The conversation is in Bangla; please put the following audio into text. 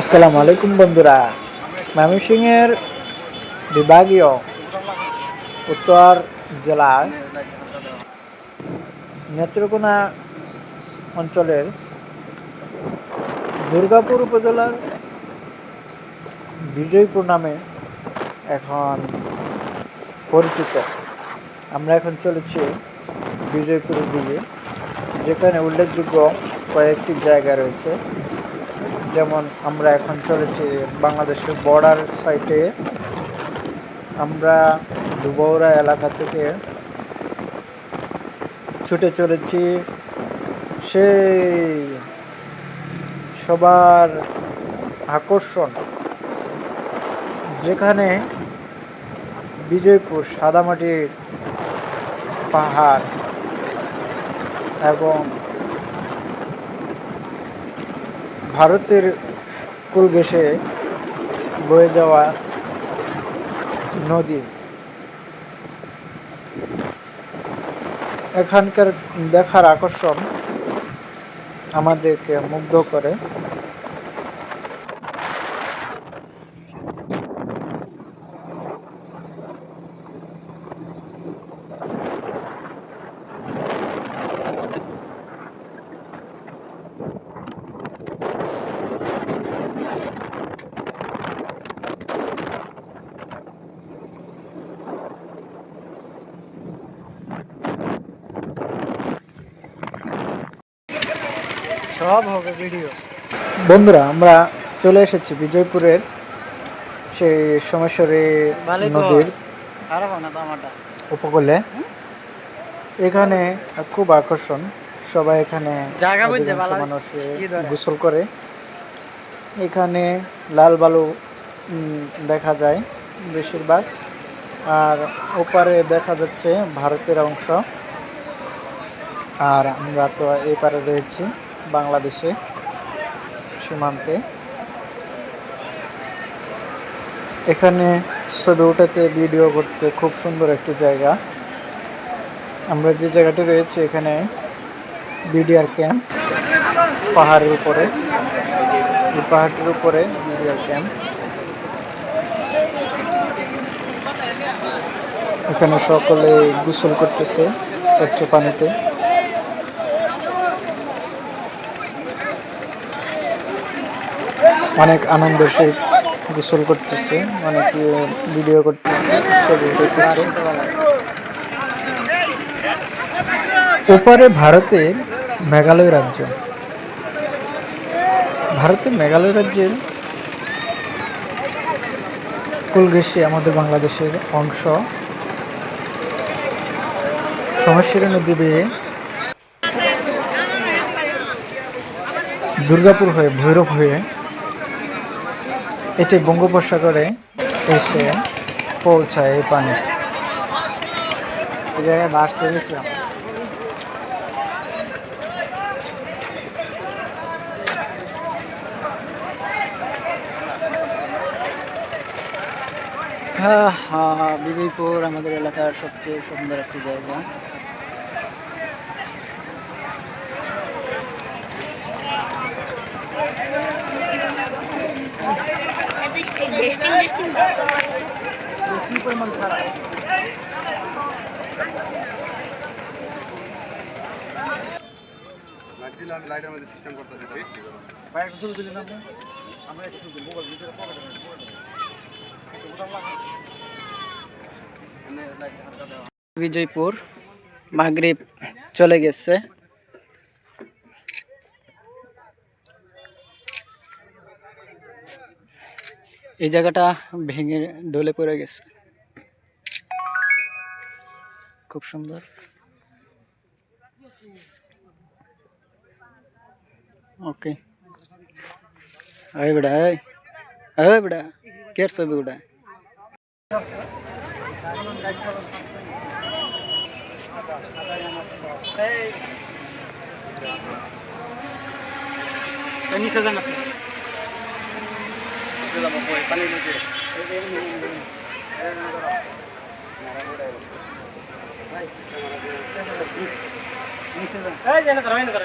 আসসালামু আলাইকুম বন্ধুরা। ময়মনসিংহের বিভাগীয় উত্তর জেলার নেত্রকোনা অঞ্চলের দুর্গাপুর উপজেলার বিজয়পুর নামে এখন পরিচিত। আমরা এখন চলেছি বিজয়পুরের দিকে, যেখানে উল্লেখযোগ্য কয়েকটি জায়গা রয়েছে। যেমন আমরা এখন চলেছি বাংলাদেশের বর্ডার সাইটে আমরা দুবৌরা এলাকা থেকে ছুটে চলেছি সেই সবার আকর্ষণ, যেখানে বিজয়পুর সাদামাটির পাহাড় এবং ভারতের কুল ঘেঁষে বয়ে যাওয়া নদী। এখানকার দেখার আকর্ষণ আমাদেরকে মুগ্ধ করে। সব হবে ভিডিও। বন্ধুরা আমরা চলে এসেছি বিজয়পুরের সেই সোমেশ্বরী নদীর উপকূলে। এখানে খুব আকর্ষণ। সবাই এখানে মানুষ? গোসল করে। এখানে লাল বালু দেখা যায় বেশিরভাগ। আর ওপারে দেখা যাচ্ছে ভারতের অংশ। আর আমরা তো এই পারে রয়েছি। বাংলাদেশে সীমান্তে। এখানে ছবি উঠাতে, ভিডিও করতে খুব সুন্দর একটি জায়গা। আমরা যে জায়গাটি রয়েছে এখানে বিডিআর ক্যাম্প, পাহাড়ের উপরে। পাহাড়টির উপরে বিডিআর ক্যাম্প। এখানে সকলে গোসল করতেছে স্বচ্ছ পানিতে। অনেক আনন্দের সহিত গোসল করতেছে, অনেকে ভিডিও করতেছে, ছবি উঠাইতেছে ওপারে ভারতের মেঘালয় রাজ্য। ভারতের মেঘালয় রাজ্যের কুলঘেসে আমাদের বাংলাদেশের অংশ। সমস্যার নদী বেয়ে দুর্গাপুর হয়ে, ভৈরব হয়ে এটি বঙ্গোপসাগরে এসে পৌঁছায় এই পানি। জায়গায় বাস হ্যাঁ হ্যাঁ বিজয়পুর আমাদের এলাকার সবচেয়ে সুন্দর একটি জায়গা। টেস্টিং টেস্টিং কি পরিমাণ খারাপ বিজয়পুর মাগরিব চলে গেছে। এই জায়গাটা ভেঙে ঢলে পড়ে গেছে খুব সুন্দর ওকে আয় বেটা আয় আয় বেটা কের ছবি ওটা নিচে যান আপনি নিচে যান এই যেন করো,